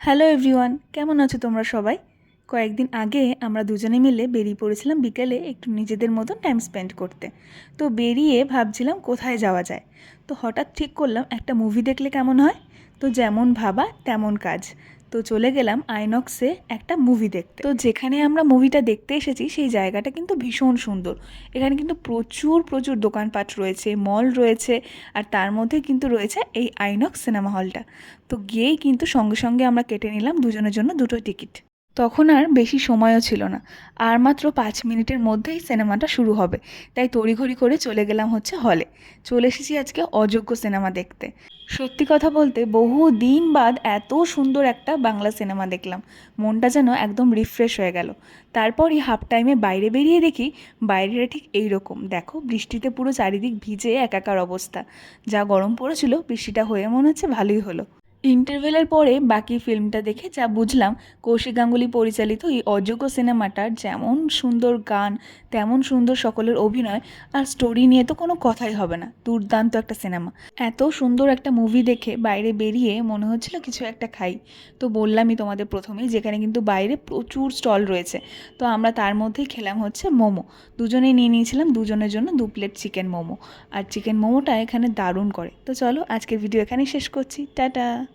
Hello everyone কেমন আছো তোমরা সবাই? কয়েকদিন আগে আমরা দুজনে মিলে বেরিয়ে পড়েছিলাম বিকেলে একটু নিজেদের মতন টাইম স্পেন্ড করতে। তো বেরিয়ে ভাবছিলাম কোথায় যাওয়া যায়? তো হঠাৎ ঠিক করলাম একটা মুভি দেখলে কেমন হয়? তো যেমন ভাবা তেমন কাজ। তো চলে গেলাম আইনক্সে একটা মুভি দেখতে। তো যেখানে আমরা মুভিটা দেখতে এসেছি, সেই জায়গাটা কিন্তু ভীষণ সুন্দর। এখানে কিন্তু প্রচুর প্রচুর দোকানপাট রয়েছে মল রয়েছে, আর তার মধ্যে কিন্তু রয়েছে এই আইনক্স সিনেমা হলটা তো গিয়েই কিন্তু সঙ্গে সঙ্গে আমরা কেটে নিলাম, দুজনের জন্য দুটো টিকিট তখন আর বেশি সময়ও ছিল না। আর মাত্র পাঁচ মিনিটের মধ্যেই সিনেমাটা শুরু হবে। তাই তড়িঘড়ি করে চলে গেলাম হচ্ছে হলে। চলে এসেছি আজকে অযোগ্য সিনেমা দেখতে। সত্যি কথা বলতে বহু দিন বাদ এত সুন্দর একটা বাংলা সিনেমা দেখলাম। মনটা যেন একদম রিফ্রেশ হয়ে গেল। তারপরই হাফ টাইমে বাইরে বেরিয়ে দেখি বাইরেটা ঠিক এই রকম দেখো, বৃষ্টিতে পুরো চারিদিক ভিজে একাকার অবস্থা। যা গরম পড়েছিল, বৃষ্টিটা হয়ে মনে হচ্ছে ভালোই হলো। ইন্টারভেলের পরে বাকি ফিল্মটা দেখে যা বুঝলাম, কৌশিক গাঙ্গুলি পরিচালিত এই অযোগ্য সিনেমাটার যেমন সুন্দর গান, তেমন সুন্দর সকলের অভিনয় আর স্টোরি নিয়ে তো কোনো কথাই হবে না। দুর্দান্ত একটা সিনেমা এত সুন্দর একটা মুভি দেখে বাইরে বেরিয়ে মনে হচ্ছিল কিছু একটা খাই। তো বললামই তোমাদের প্রথমেই, যেখানে কিন্তু বাইরে প্রচুর স্টল রয়েছে। তো আমরা তার মধ্যেই খেলাম হচ্ছে মোমো। দুজনেই নিয়ে নিয়েছিলাম, দুজনের জন্য দু প্লেট চিকেন মোমো। আর চিকেন মোমোটা এখানে দারুণ করে। তো চলো আজকের ভিডিও এখানেই শেষ করছি। টাটা!